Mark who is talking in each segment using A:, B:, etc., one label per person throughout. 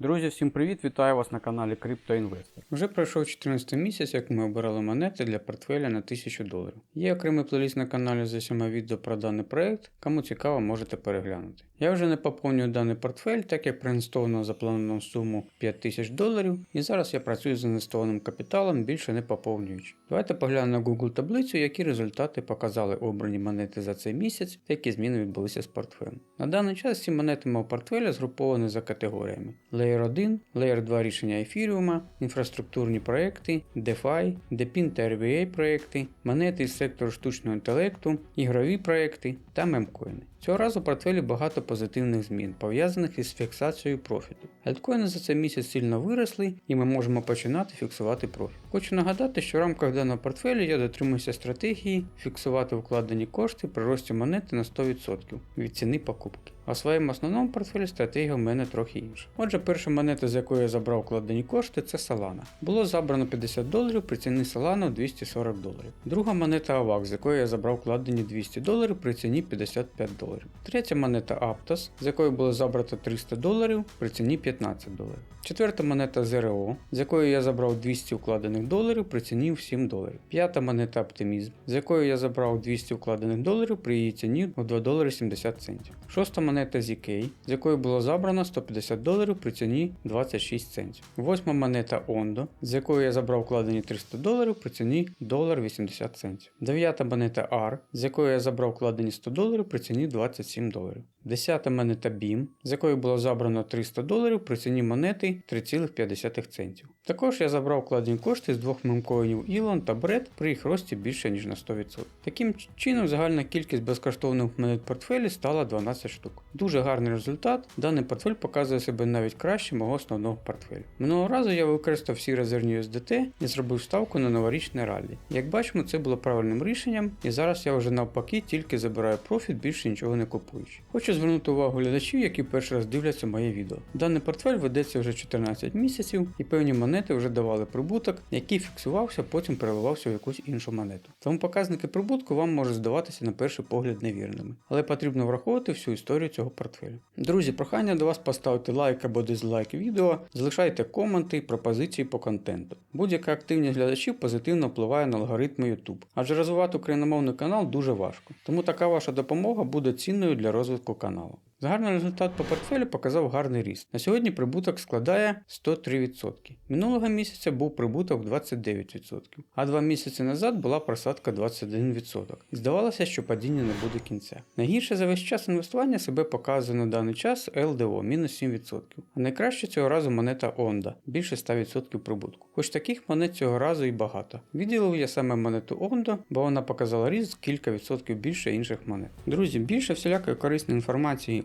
A: Друзі, всім привіт! Вітаю вас на каналі CryptoInvestor. Вже пройшов 14 місяць, як ми обирали монети для портфеля на 1000 доларів. Є окремий плейліст на каналі з усіма відео про даний проект, кому цікаво, можете переглянути. Я вже не поповнюю даний портфель, так як проінвестовано заплановану суму 5000 доларів, і зараз я працюю з інвестованим капіталом, більше не поповнюючи. Давайте поглянемо на Google таблицю, які результати показали обрані монети за цей місяць та які зміни відбулися з портфелем. На даний час ці монети мого портфеля згруповані за категоріями: Layer 1, Layer 2 рішення ефіріума, інфраструктурні проекти, DeFi, DePIN та RVA проекти, монети із сектору штучного інтелекту, ігрові проекти та мемкоїни. Цього разу в портфелі багато позитивних змін, пов'язаних із фіксацією профіту. Альткоїни за цей місяць сильно виросли і ми можемо починати фіксувати профіт. Хочу нагадати, що в рамках даного портфелю я дотримуюся стратегії фіксувати вкладені кошти при рості монети на 100% від ціни покупки. А в своєму основному портфелі стратегія в мене трохи інша. Отже, перша монета, з якої я забрав вкладені кошти, це Solana. Було забрано 50 доларів при ціні Solana 240 доларів. Друга монета AVAX, з якої я забрав вкладені 200 доларів при ціні 55 доларів. Третя монета Aptos, з якої було забрано 300 доларів при ціні 15 доларів. Четверта монета ZRO, з якої я забрав 200 вкладених доларів при ціні в 7 доларів. П'ята монета Optimism, з якої я забрав 200 вкладених доларів при її ціні в 2 долари 70 центів. Шоста монета ZK, з якої було забрано 150 доларів при ціні 26 центів. Восьма монета Ondo, з якої я забрав вкладені 300 доларів при ціні 1 80 центів. Дев'ята монета R, з якої я забрав вкладені 100 доларів при ціні 27 доларів. Десята монета BIM, з якої було забрано 300 доларів при ціні монети 3,5 центів. Також я забрав вкладені кошти з двох мемкоїнів Elon та BRED при їх рості більше ніж на 100%. Таким чином загальна кількість безкоштовних монет портфелі стала 12 штук. Дуже гарний результат, даний портфель показує себе навіть краще мого основного портфелю. Минулого разу я використав всі резервні USDT і зробив ставку на новорічне раллі. Як бачимо, це було правильним рішенням, і зараз я вже навпаки тільки забираю профіт, більше нічого не купуючи. Хочу звернути увагу глядачів, які перший раз дивляться моє відео. Даний портфель ведеться вже 14 місяців, і певні монети вже давали прибуток, який фіксувався, потім переливався в якусь іншу монету. Тому показники прибутку вам можуть здаватися на перший погляд невірними, але потрібно враховувати всю історію цього портфелю. Друзі, прохання до вас поставити лайк або дизлайк відео, залишайте коменти, і пропозиції по контенту. Будь-яка активність глядачів позитивно впливає на алгоритми YouTube, адже розвивати україномовний канал дуже важко, тому така ваша допомога буде цінною для розвитку каналу. Загальний результат по портфелю показав гарний ріст. На сьогодні прибуток складає 103%. Минулого місяця був прибуток 29%, а два місяці назад була просадка 21%. І здавалося, що падіння не буде кінця. Найгірше за весь час інвестування себе показує на даний час LDO мінус 7%. А найкраще цього разу монета Onda більше 100% прибутку. Хоч таких монет цього разу і багато. Відділив я саме монету Ondo, бо вона показала ріст кілька відсотків більше інших монет. Друзі, більше всілякої корисної інформації,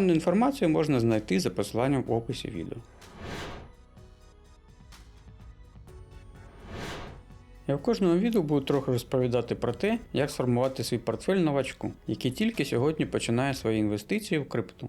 A: Детальну інформацію можна знайти за посиланням в описі відео. Я в кожному відео буду трохи розповідати про те, як сформувати свій портфель новачку, який тільки сьогодні починає свої інвестиції в крипту.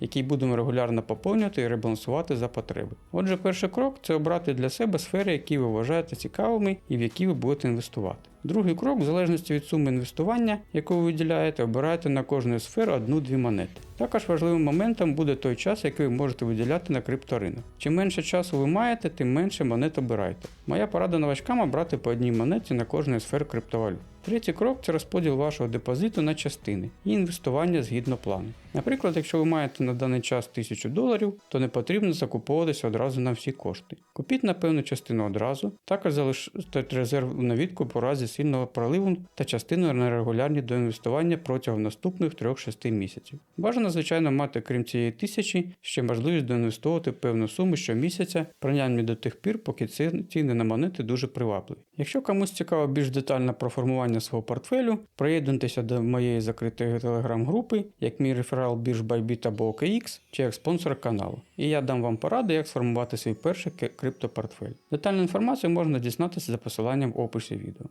A: який будемо регулярно поповнювати і ребалансувати за потреби. Отже, перший крок це обрати для себе сфери, які ви вважаєте цікавими і в які ви будете інвестувати. Другий крок, в залежності від суми інвестування, яку ви виділяєте, обирайте на кожну сферу одну-дві монети. Також важливим моментом буде той час, який ви можете виділяти на крипторинок. Чим менше часу ви маєте, тим менше монет обирайте. Моя порада новачкам обрати по одній монеті на кожну сфер криптовалют. Третій крок це розподіл вашого депозиту на частини і інвестування згідно плану. Наприклад, якщо ви маєте на даний час 1000 доларів, то не потрібно закуповуватися одразу на всі кошти. Купіть на певну частину одразу, також залиште резерв на відкуп у разі сильного проливу та частину на регулярні до інвестування протягом наступних 3-6 місяців. Бажано, звичайно, мати крім цієї тисячі ще можливість доінвестовувати певну суму щомісяця, принаймні до тих пір, поки ціни на монети дуже привабливі. Якщо комусь цікаво більш детально про формування свого портфелю, приєднуйтеся до моєї закритої телеграм-групи, як мій реферал бірж Bybit або OKX, чи як спонсор каналу. І я дам вам поради, як сформувати свій перший криптопортфель. Детальну інформацію можна дізнатися за посиланням в описі відео.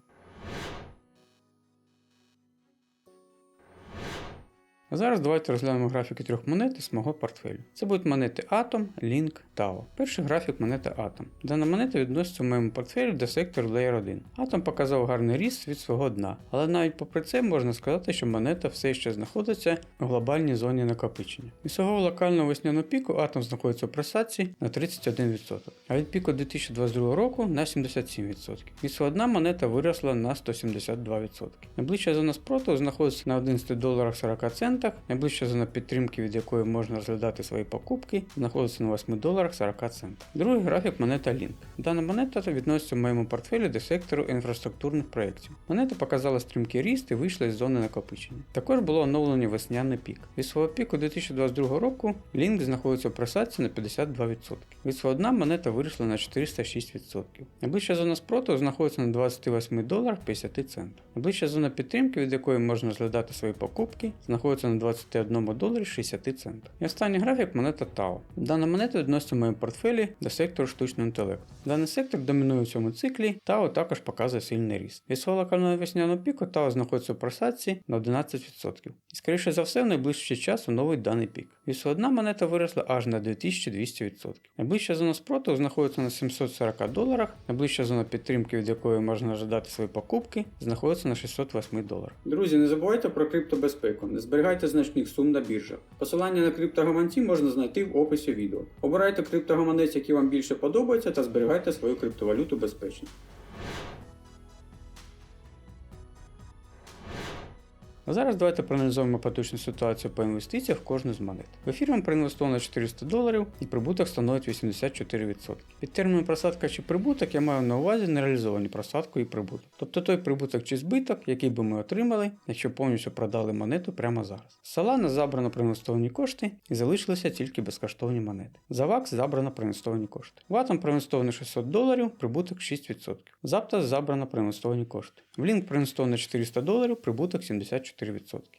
A: А зараз давайте розглянемо графіки трьох монет із мого портфелю. Це будуть монети Atom, Link, Tau. Перший графік монети Atom. Дана монета відноситься в моєму портфелю до сектору Layer 1. Atom показав гарний ріст від свого дна, але навіть попри це можна сказати, що монета все ще знаходиться у глобальній зоні накопичення. Від свого локального весняного піку Atom знаходиться у просадці на 31%, а від піку 2022 року на 77%. Від свого дна монета виросла на 172%. Найближча зона спротиву знаходиться на 11 доларах 40 центах, найближча зона підтримки, від якої можна розглядати свої покупки, знаходиться на 8 доларах 40 центах. Другий графік монета Link. Дана монета відноситься в моєму портфелі до сектору інфраструктурних проєктів. Монета показала стрімкий ріст і вийшла із зони накопичення. Також було оновлено весняний пік. Від свого піку 2022 року Link знаходиться в просадці на 52%. Від свого дна монета виросла на 406%. Найближча зона спротиву знаходиться на 28 доларах 50 центів. Найближча зона підтримки, від якої можна розглядати свої покупки, знаходиться на 21 доларі 60 центів. І останній графік монета TAO. Дана монета відноситься в моєму портфелі до сектору штучного інтелекту. Даний сектор домінує в цьому циклі, TAO також показує сильний ріст. Від свого локального весняного піку TAO знаходиться в просадці на 11%. І скоріше за все в найближчий час оновить даний пік. Від свого дна монета виросла аж на 2200%. Найближча зона спротиву знаходиться на 740 доларах, найближча зона підтримки, від якої можна ожидати свої покупки, знаходиться на 608 доларах. Друзі, не забувайте про криптобезпеку, не зберігайте значних сум на біржах. Посилання на криптогаманці можна знайти в описі відео. Обирайте криптогаманець, який вам більше подобається, та зберігайте свою криптовалюту безпечно. А зараз давайте проаналізуємо поточну ситуацію по інвестиціях в кожну з монет. В ефір вам проінвестовано 400 доларів і прибуток становить 84%. Під терміном просадка чи прибуток я маю на увазі нереалізовані просадку і прибуток. Тобто той прибуток чи збиток, який би ми отримали, якщо повністю продали монету прямо зараз. З Solana забрано проінвестовані кошти і залишилися тільки безкоштовні монети. За VAX забрано проінвестовані кошти. В Atom проінвестовано 600 доларів, прибуток 6%. В Zapdos забрано проінвестовані кошти. В Link проінвестовано 400 доларів, прибуток 74%.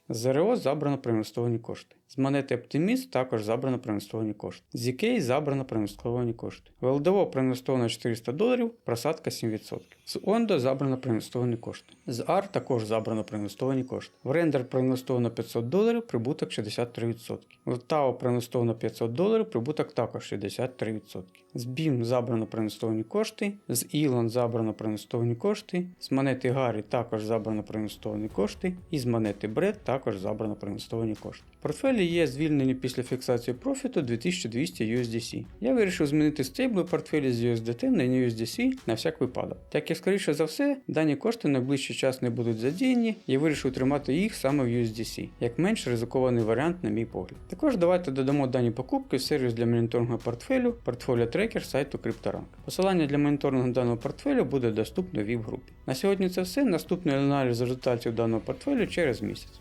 A: З РО забрано проінвестовані кошти. З монети Optimist також забрано проінвестовані кошти. З EK забрано проінвестовані кошти. В ЛДО проінвестовано 400 доларів, просадка 7%. З Ondo забрано проінвестовані кошти. З AR також забрано проінвестовані кошти. В Render проінвестовано 500 доларів, прибуток 63%. В TAO проінвестовано 500 доларів, прибуток також 63%. З BIM забрано проінвестовані кошти. З Elon забрано проінвестовані кошти. З монети Гарі також забрано проінвестовані кошти. І з монети Bread також забрано проінвестовані кошти. В портфелі є звільнені після фіксації профіту 2200 USDC. Я вирішив змінити стейбли портфелі з USDT на USDC на всяк випадок. Так як скоріше за все, дані кошти найближчий час не будуть задіяні, я вирішив тримати їх саме в USDC, як менш ризикований варіант, на мій погляд. Також давайте додамо дані покупки в сервіс для моніторингу портфелю Portfolio Tracker сайту CryptoRank. Посилання для моніторингу даного портфелю буде доступне в VIP-групі. На сьогодні це все. Наступний аналіз результатів даного портфелю через місяць.